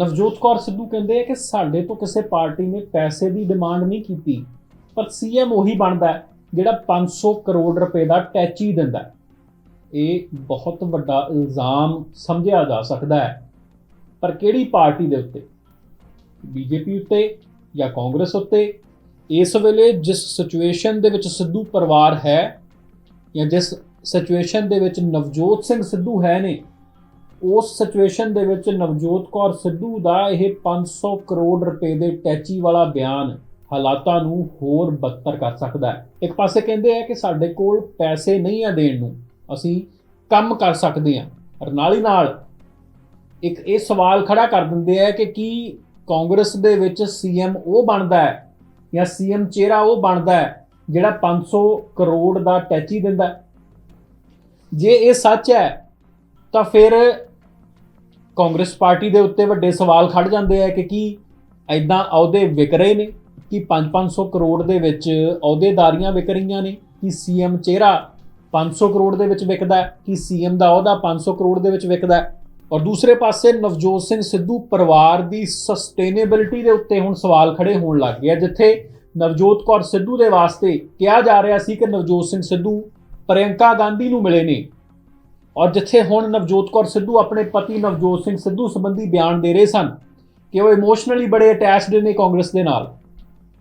ਨਵਜੋਤ ਕੌਰ ਸਿੱਧੂ ਕਹਿੰਦੇ ਆ ਕਿ ਸਾਡੇ ਤੋਂ ਕਿਸੇ ਪਾਰਟੀ ਨੇ ਪੈਸੇ ਦੀ ਡਿਮਾਂਡ ਨਹੀਂ ਕੀਤੀ, ਪਰ ਸੀਐਮ ਉਹੀ ਬਣਦਾ ਹੈ, ਜਿਹੜਾ 500 ਕਰੋੜ ਰੁਪਏ ਦਾ ਟੈਚੀ ਦਿੰਦਾ ਇਹ ਬਹੁਤ ਵੱਡਾ ਇਲਜ਼ਾਮ ਸਮਝਿਆ ਜਾ ਸਕਦਾ ਹੈ। ਪਰ ਕਿਹੜੀ ਪਾਰਟੀ ਦੇ ਉੱਤੇ? ਬੀਜੇਪੀ ਉੱਤੇ ਜਾਂ ਕਾਂਗਰਸ ਉੱਤੇ? ਇਸ ਵੇਲੇ ਜਿਸ ਸਿਚੁਏਸ਼ਨ ਦੇ ਵਿੱਚ ਸਿੱਧੂ ਪਰਿਵਾਰ ਹੈ ਜਾਂ ਜਿਸ ਸਿਚੁਏਸ਼ਨ ਦੇ ਵਿੱਚ ਨਵਜੋਤ ਸਿੰਘ ਸਿੱਧੂ ਹੈ ਨੇ ਉਸ ਸਿਚੁਏਸ਼ਨ ਦੇ ਵਿੱਚ ਨਵਜੋਤ ਕੌਰ ਸਿੱਧੂ ਦਾ ਇਹ 500 ਕਰੋੜ ਰੁਪਏ ਦੇ ਟੈਚੀ ਵਾਲਾ ਬਿਆਨ ਹਾਲਾਤਾਂ ਨੂੰ ਹੋਰ ਬਦਤਰ ਕਰ ਸਕਦਾ ਹੈ। ਇੱਕ ਪਾਸੇ ਕਹਿੰਦੇ ਆ ਕਿ ਸਾਡੇ ਕੋਲ ਪੈਸੇ ਨਹੀਂ ਆ ਦੇਣ ਨੂੰ, ਅਸੀਂ ਕੰਮ ਕਰ ਸਕਦੇ ਹਾਂ। ਪਰ ਨਾਲ ਹੀ ਨਾਲ ਇੱਕ ਇਹ ਸਵਾਲ ਖੜਾ ਕਰ ਦਿੰਦੇ ਆ ਕਿ ਕੀ ਕਾਂਗਰਸ ਦੇ ਵਿੱਚ ਸੀਐਮ ਉਹ ਬਣਦਾ ਹੈ ਜਾਂ ਸੀਐਮ ਚਿਹਰਾ ਉਹ ਬਣਦਾ ਹੈ ਜਿਹੜਾ 500 ਕਰੋੜ ਦਾ ਟੈਚੀ ਦਿੰਦਾ ਜੇ ਇਹ ਸੱਚ ਹੈ, ਤਾਂ ਫਿਰ ਕਾਂਗਰਸ ਪਾਰਟੀ ਦੇ ਉੱਤੇ ਵੱਡੇ ਸਵਾਲ ਖੜ ਜਾਂਦੇ ਆ ਕਿ ਕੀ ਐਦਾਂ ਅਹੁਦੇ ਵਿਕ ਰਹੇ ਨੇ? ਕਿ 5-500 ਕਰੋੜ ਦੇ ਵਿੱਚ ਅਹੁਦੇਦਾਰੀਆਂ ਵਿਕ ਰਹੀਆਂ ਨੇ? ਕਿ ਸੀਐਮ ਚਿਹਰਾ 500 ਕਰੋੜ ਦੇ ਵਿੱਚ ਵਿਕਦਾ ਹੈ? ਕਿ ਸੀਐਮ ਦਾ ਅਹੁਦਾ 500 ਕਰੋੜ ਦੇ ਵਿੱਚ ਵਿਕਦਾ ਔਰ ਦੂਸਰੇ ਪਾਸੇ ਨਵਜੋਤ ਸਿੰਘ ਸਿੱਧੂ ਪਰਿਵਾਰ ਦੀ ਸਸਟੇਨੇਬਿਲਟੀ ਦੇ ਉੱਤੇ ਹੁਣ ਸਵਾਲ ਖੜੇ ਹੋਣ ਲੱਗ ਗਏ ਜਿੱਥੇ ਨਵਜੋਤ ਕੌਰ ਸਿੱਧੂ ਦੇ ਵਾਸਤੇ ਕਿਹਾ ਜਾ ਰਿਹਾ ਸੀ ਕਿ ਨਵਜੋਤ ਸਿੰਘ ਸਿੱਧੂ ਪ੍ਰਿਯੰਕਾ ਗਾਂਧੀ ਨੂੰ ਮਿਲੇ ਨੇ। ਔਰ ਜਿੱਥੇ ਹੁਣ ਨਵਜੋਤ ਕੌਰ ਸਿੱਧੂ ਆਪਣੇ ਪਤੀ ਨਵਜੋਤ ਸਿੰਘ ਸਿੱਧੂ ਸੰਬੰਧੀ ਬਿਆਨ ਦੇ ਰਹੇ ਸਨ ਕਿ ਉਹ ਇਮੋਸ਼ਨਲੀ ਬੜੇ ਅਟੈਚਡ ਨੇ ਕਾਂਗਰਸ ਦੇ ਨਾਲ।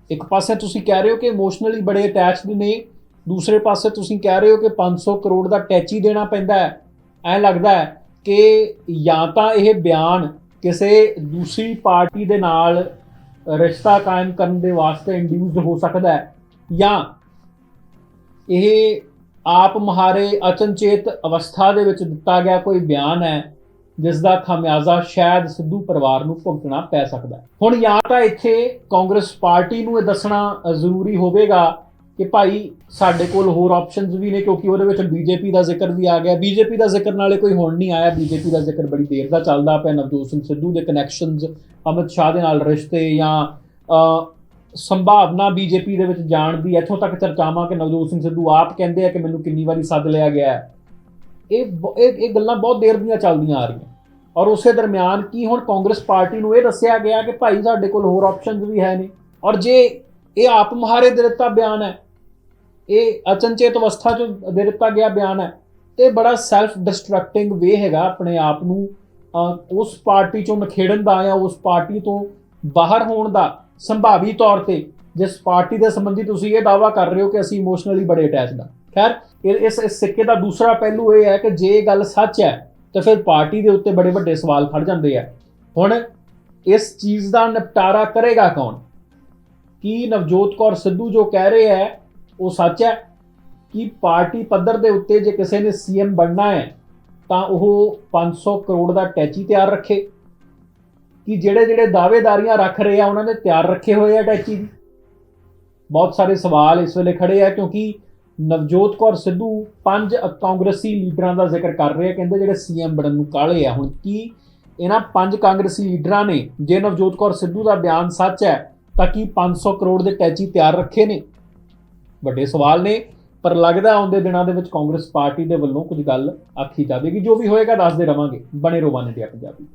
ਇੱਕ ਪਾਸੇ ਤੁਸੀਂ ਕਹਿ ਰਹੇ ਹੋ ਕਿ ਇਮੋਸ਼ਨਲੀ ਬੜੇ ਅਟੈਚਡ ਨੇ, ਦੂਸਰੇ ਪਾਸੇ ਤੁਸੀਂ ਕਹਿ ਰਹੇ ਹੋ ਕਿ 500 ਕਰੋੜ ਦਾ ਟੈਚੀ ਦੇਣਾ ਪੈਂਦਾ ਹੈ। ਐ ਲੱਗਦਾ ਹੈ ਕਿ ਜਾਂ ਤਾਂ ਇਹ ਬਿਆਨ ਕਿਸੇ ਦੂਸਰੀ ਪਾਰਟੀ ਦੇ ਨਾਲ ਰਿਸ਼ਤਾ ਕਾਇਮ ਕਰਨ ਦੇ ਵਾਸਤੇ ਇੰਡਿਊਸਡ ਹੋ ਸਕਦਾ ਹੈ ਜਾਂ ਇਹ ਆਪ ਮਹਾਰੇ ਅਚਨਚੇਤ ਅਵਸਥਾ ਦੇ ਵਿੱਚ ਦਿੱਤਾ ਗਿਆ ਕੋਈ ਬਿਆਨ ਹੈ ਜਿਸ ਦਾ ਖਾਮਿਆਜ਼ਾ ਸ਼ਾਇਦ ਸਿੱਧੂ ਪਰਿਵਾਰ ਨੂੰ ਭੁਗਤਣਾ ਪੈ ਸਕਦਾ ਹੈ। ਹੁਣ ਜਾਂ ਤਾਂ ਇੱਥੇ ਕਾਂਗਰਸ ਪਾਰਟੀ ਨੂੰ ਇਹ ਦੱਸਣਾ ਜ਼ਰੂਰੀ ਹੋਵੇਗਾ ਕਿ ਭਾਈ ਸਾਡੇ ਕੋਲ ਹੋਰ ਆਪਸ਼ਨਸ ਵੀ ਨੇ, ਕਿਉਂਕਿ ਉਹਦੇ ਵਿੱਚ ਬੀਜੇਪੀ ਦਾ ਜ਼ਿਕਰ ਵੀ ਆ ਗਿਆ। ਬੀਜੇਪੀ ਦਾ ਜ਼ਿਕਰ ਨਾਲੇ ਕੋਈ ਹੁਣ ਨਹੀਂ ਆਇਆ। ਬੀਜੇਪੀ ਦਾ ਜ਼ਿਕਰ ਬੜੀ ਦੇਰ ਦਾ ਚੱਲਦਾ ਪਿਆ। ਨਵਜੋਤ ਸਿੰਘ ਸਿੱਧੂ ਦੇ ਕਨੈਕਸ਼ਨਸ ਅਮਿਤ ਸ਼ਾਹ ਦੇ ਨਾਲ ਰਿਸ਼ਤੇ ਜਾਂ ਸੰਭਾਵਨਾ ਬੀਜੇਪੀ ਦੇ ਵਿੱਚ ਜਾਣ ਦੀ, ਇੱਥੋਂ ਤੱਕ ਚਰਚਾਵਾਂ ਕਿ ਨਵਜੋਤ ਸਿੰਘ ਸਿੱਧੂ ਆਪ ਕਹਿੰਦੇ ਆ ਕਿ ਮੈਨੂੰ ਕਿੰਨੀ ਵਾਰੀ ਸੱਦ ਲਿਆ ਗਿਆ ਹੈ। ਇਹ ਬ- ਇਹ ਗੱਲਾਂ ਬਹੁਤ ਦੇਰ ਦੀਆਂ ਚੱਲਦੀਆਂ ਆ ਰਹੀਆਂ। ਔਰ ਉਸੇ ਦਰਮਿਆਨ ਕੀ ਹੁਣ ਕਾਂਗਰਸ ਪਾਰਟੀ ਨੂੰ ਇਹ ਦੱਸਿਆ ਗਿਆ ਕਿ ਭਾਈ ਸਾਡੇ ਕੋਲ ਹੋਰ ਆਪਸ਼ਨਸ ਵੀ ਹੈ ਨੇ ਔਰ ਜੇ ਇਹ ਆਪ ਮੁਹਾਰੇ ਦੇ ਦਿੱਤਾ ਬਿਆਨ ਹੈ, ਇਹ ਅਚਨਚੇਤ ਅਵਸਥਾ ਚ ਦੇ ਦਿੱਤਾ ਗਿਆ ਬਿਆਨ ਹੈ, ਤੇ ਬੜਾ ਸੈਲਫ ਡਿਸਟਰਕਟਿੰਗ ਵੇ ਹੈਗਾ ਆਪਣੇ ਆਪ ਨੂੰ ਉਸ ਪਾਰਟੀ ਚੋਂ ਨਖੇੜਨ ਦਾ ਜਾਂ ਉਸ ਪਾਰਟੀ ਤੋਂ ਬਾਹਰ ਹੋਣ ਦਾ। ਸੰਭਾਵੀ ਤੌਰ ਤੇ ਜਿਸ ਪਾਰਟੀ ਦੇ ਸੰਬੰਧੀ ਤੁਸੀਂ ਇਹ ਦਾਅਵਾ ਕਰ ਰਹੇ ਹੋ ਕਿ ਅਸੀਂ ਇਮੋਸ਼ਨਲੀ ਬੜੇ ਅਟੈਚਡ ਹਾਂ। ਖੈਰ, ਇਹ- ਇਸ ਇਸ ਸਿੱਕੇ ਦਾ ਦੂਸਰਾ ਪਹਿਲੂ ਇਹ ਹੈ ਕਿ ਜੇ ਇਹ ਗੱਲ ਸੱਚ ਹੈ, ਤਾਂ ਫਿਰ ਪਾਰਟੀ ਦੇ ਉੱਤੇ ਬੜੇ ਵੱਡੇ ਸਵਾਲ ਖੜ ਜਾਂਦੇ ਆ। ਹੁਣ ਇਸ ਚੀਜ਼ ਦਾ ਨਿਪਟਾਰਾ ਕਰੇਗਾ ਕੌਣ? ਕੀ ਨਵਜੋਤ ਕੌਰ ਸਿੱਧੂ ਜੋ ਕਹਿ ਰਹੇ ਹੈ, ਉਹ ਸੱਚ ਹੈ? ਕਿ ਪਾਰਟੀ ਪੱਧਰ ਦੇ ਉੱਤੇ ਜੇ ਕਿਸੇ ਨੇ ਸੀਐਮ ਬਣਨਾ ਹੈ, ਤਾਂ ਉਹ 500 ਕਰੋੜ ਦਾ ਟੈਚੀ ਤਿਆਰ ਰੱਖੇ। ਕਿ ਜਿਹੜੇ ਜਿਹੜੇ ਦਾਅਵੇਦਾਰੀਆਂ ਰੱਖ ਰਹੇ ਆ, ਉਹਨਾਂ ਨੇ ਤਿਆਰ ਰੱਖੇ ਹੋਏ ਆ ਟੈਚੀ ਦੀ ਬਹੁਤ ਸਾਰੇ ਸਵਾਲ ਇਸ ਵੇਲੇ ਖੜੇ ਆ, ਕਿਉਂਕਿ ਨਵਜੋਤ ਕੌਰ ਸਿੱਧੂ ਪੰਜ ਕਾਂਗਰਸੀ ਲੀਡਰਾਂ ਦਾ ਜ਼ਿਕਰ ਕਰ ਰਹੇ ਆ, ਕਹਿੰਦੇ ਜਿਹੜੇ ਸੀਐਮ ਬਣਨ ਨੂੰ ਕਾਲੇ ਆ ਹੁਣ, ਕੀ ਇਹਨਾਂ ਪੰਜ ਕਾਂਗਰਸੀ ਲੀਡਰਾਂ ਨੇ, ਜੇ ਨਵਜੋਤ ਕੌਰ ਸਿੱਧੂ ਦਾ ਬਿਆਨ ਸੱਚ ਹੈ, ਤਾਂ ਕੀ 500 ਕਰੋੜ ਦੇ ਟੈਚੀ ਤਿਆਰ ਰੱਖੇ ਨੇ? ਵੱਡੇ ਸਵਾਲ ਨੇ, ਪਰ ਲੱਗਦਾ ਆਉਂਦੇ ਦਿਨਾਂ ਦੇ ਵਿੱਚ ਕਾਂਗਰਸ ਪਾਰਟੀ ਦੇ ਵੱਲੋਂ ਕੁਝ ਗੱਲ ਆਖੀ ਜਾਵੇਗੀ, ਜੋ ਵੀ ਹੋਏਗਾ ਦੱਸਦੇ ਰਵਾਂਗੇ। ਬਣੇ ਰਹੋ ਵਨ ਇੰਡੀਆ ਪੰਜਾਬੀ।